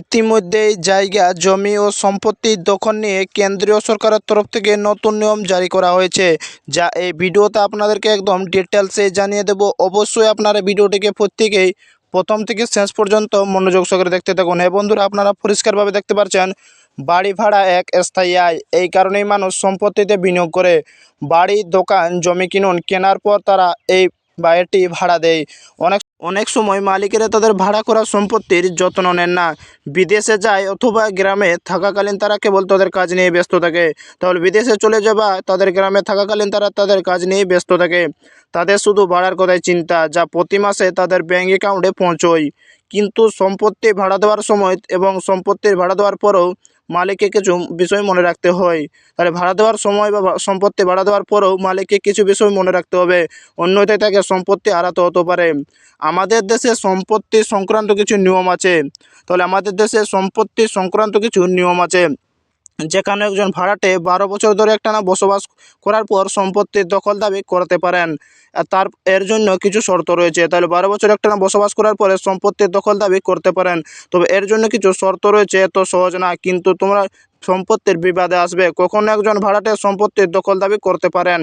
ইতিমধ্যেই জায়গা, জমি ও সম্পত্তি দখল নিয়ে কেন্দ্রীয় সরকারের তরফ থেকে নতুন নিয়ম জারি করা হয়েছে। যা এই ভিডিওতে আপনাদেরকে একদম ডিটেলসে জানিয়ে দেব। অবশ্যই আপনারা ভিডিওটিকে প্রত্যেকেই প্রথম থেকে শেষ পর্যন্ত মনোযোগ সহকারে দেখতে থাকুন। হ্যাঁ বন্ধুরা, আপনারা পরিষ্কারভাবে দেখতে পাচ্ছেন, বাড়ি ভাড়া এক স্থায়ী আয়। এই কারণেই মানুষ সম্পত্তিতে বিনিয়োগ করে। বাড়ি, দোকান, জমি কিনুন, কেনার পর তারা এই বাড়িটি ভাড়া দেয়। অনেক অনেক সময় মালিকেরা তাদের ভাড়া করা সম্পত্তির যত্ন নেন না। বিদেশে যায় অথবা গ্রামে থাকাকালীন তারা কেবল তাদের কাজ নিয়ে ব্যস্ত থাকে। তাহলে বিদেশে চলে যাবা, তাদের গ্রামে থাকাকালীন তারা তাদের কাজ নিয়েই ব্যস্ত থাকে। তাদের শুধু ভাড়ার কথাই চিন্তা, যা প্রতি মাসে তাদের ব্যাঙ্ক অ্যাকাউন্টে পৌঁছয়। কিন্তু সম্পত্তি ভাড়া দেওয়ার সময় এবং সম্পত্তির ভাড়া দেওয়ার পরেও মালিককে কিছু বিষয় মনে রাখতে হয়। তাহলে ভাড়া দেওয়ার সময় বা সম্পত্তি ভাড়া দেওয়ার পরেও মালিককে কিছু বিষয় মনে রাখতে হবে। অন্যথায় তাকে সম্পত্তি হারাতে হতে পারে। আমাদের দেশে সম্পত্তি সংক্রান্ত কিছু নিয়ম আছে। তাহলে আমাদের দেশে সম্পত্তি সংক্রান্ত কিছু নিয়ম আছে। যেখানে একজন ভাড়াটে বারো বছর ধরে একটানা বসবাস করার পর সম্পত্তির দখল দাবি করতে পারেন। তার, এর জন্য কিছু শর্ত রয়েছে। তাহলে বারো বছর একটানা বসবাস করার পরে সম্পত্তির দখল দাবি করতে পারেন। তবে এর জন্য কিছু শর্ত রয়েছে, এত সহজ না। কিন্তু তোমরা সম্পত্তির বিবাদে আসবে। কখনো একজন ভাড়াটে সম্পত্তির দখল দাবি করতে পারেন।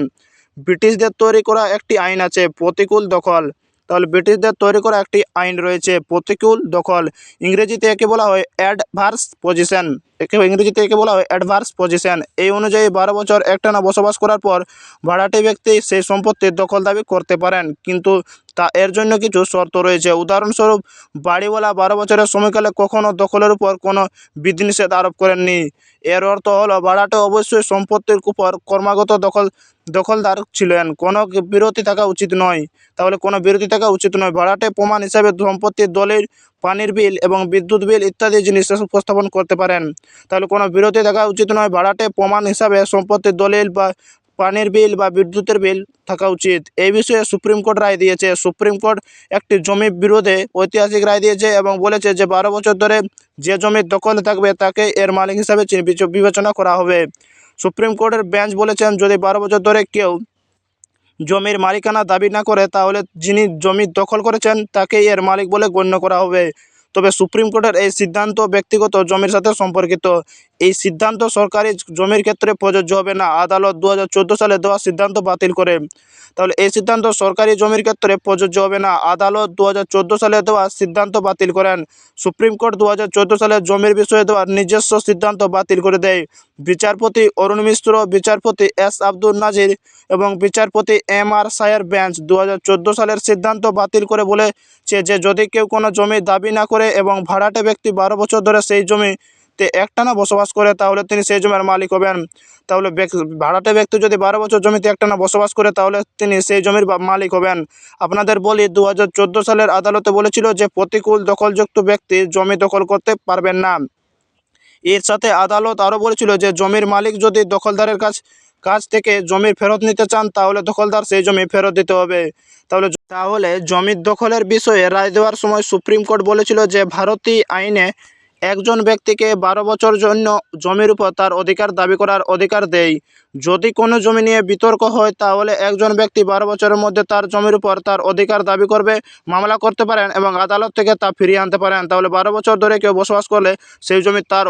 ব্রিটিশদের তৈরি করা একটি আইন আছে, প্রতিকূল দখল। তাহলে ব্রিটিশদের তৈরি করা একটি আইন রয়েছে। প্রতিকূল দখল, ইংরেজিতে একে বলা হয় অ্যাডভার্স পজিশন একে ইংরেজিতে একে বলা হয় অ্যাডভার্স পজিশন এই অনুযায়ী বারো বছর একটানা বসবাস করার পর ভাড়াটে ব্যক্তি সেই সম্পত্তির দখল দাবি করতে পারেন। কিন্তু তা এর জন্য কিছু শর্ত রয়েছে। উদাহরণস্বরূপ, বাড়িওয়ালা বারো বছরের সময়কালে কখনও দখলের উপর কোনো বিধিনিষেধ আরোপ করেননি। এর অর্থ হলো, ভাড়াটে অবশ্যই সম্পত্তির উপর কর্মাগত দখল, দখলদার ছিলেন। কোনো বিরতি থাকা উচিত নয়। তাহলে কোনো বিরতি থাকা উচিত নয়। ভাড়াটে প্রমাণ হিসাবে সম্পত্তির দলিল, পানির বিল এবং বিদ্যুৎ বিল ইত্যাদি জিনিস উপস্থাপন করতে পারেন। তাহলে কোনো বিরতি থাকা উচিত নয়। ভাড়াটে প্রমাণ হিসাবে সম্পত্তির দলিল বা পানির বিল বা বিদ্যুতের বিল থাকা উচিত। এই বিষয়ে সুপ্রিম কোর্ট রায় দিয়েছে। সুপ্রিম কোর্ট একটি জমি বিরোধে ঐতিহাসিক রায় দিয়েছে এবং বলেছে যে বারো বছর ধরে যে জমির দখলে থাকবে তাকে এর মালিক হিসাবে বিবেচনা করা হবে। সুপ্রিম কোর্টের বেঞ্চ বলেছেন, যদি বারো বছর ধরে কেউ জমির মালিকানা দাবি না করে, তাহলে যিনি জমি দখল করেছেন তাকেই এর মালিক বলে গণ্য করা হবে। তবে সুপ্রিম কোর্টের এই সিদ্ধান্ত ব্যক্তিগত জমির সাথে সম্পর্কিত। এই সিদ্ধান্ত সরকারি জমির ক্ষেত্রে প্রযোজ্য হবে না। আদালত দু হাজার চোদ্দ সালে দেওয়া সিদ্ধান্ত বাতিল করে। তাহলে এই সিদ্ধান্ত সরকারি জমির ক্ষেত্রে প্রযোজ্য হবে না। আদালত দু হাজার চোদ্দ সালে দেওয়া সিদ্ধান্ত বাতিল করেন। সুপ্রিম কোর্ট দু হাজার চোদ্দ সালে জমির বিষয়ে দেওয়া নিজস্ব সিদ্ধান্ত বাতিল করে দেয়। বিচারপতি অরুণ মিশ্র, বিচারপতি এস আব্দুল নাজির এবং বিচারপতি এম আর সায়ের বেঞ্চ দু হাজার চোদ্দ সালের সিদ্ধান্ত বাতিল করে বলেছে যে, যদি কেউ কোনো জমি দাবি না করে এবং ভাড়াটে ব্যক্তি বারো বছর ধরে সেই জমিতে একটানা বসবাস করে, তাহলে তিনি সেই জমির মালিক হবেন। তাহলে ভাড়াটে ব্যক্তি যদি বারো বছর জমিতে একটানা বসবাস করে, তাহলে তিনি সেই জমির মালিক হবেন। আপনাদের বলি দু হাজার চোদ্দ সালের আদালতে বলেছিল যে, প্রতিকূল দখলযুক্ত ব্যক্তি জমি দখল করতে পারবেন না। এর সাথে আদালত আরও বলেছিল যে, জমির মালিক যদি দখলদারের কাছ কাছ থেকে জমি ফেরত নিতে চান, তাহলে দখলদার সেই জমি ফেরত দিতে হবে। তাহলে তাহলে জমির দখলের বিষয়ে রায় দেওয়ার সময় সুপ্রিম কোর্ট বলেছিল যে, ভারতীয় আইনে একজন ব্যক্তিকে বারো বছর জন্য জমির উপর তার অধিকার দাবি করার অধিকার দেয়। যদি কোনো জমি নিয়ে বিতর্ক হয়, তাহলে একজন ব্যক্তি বারো বছরের মধ্যে তার জমির উপর তার অধিকার দাবি করবে, মামলা করতে পারেন এবং আদালত থেকে তা ফিরিয়ে আনতে পারেন। তাহলে বারো বছর ধরে কেউ বসবাস করলে সেই জমি তার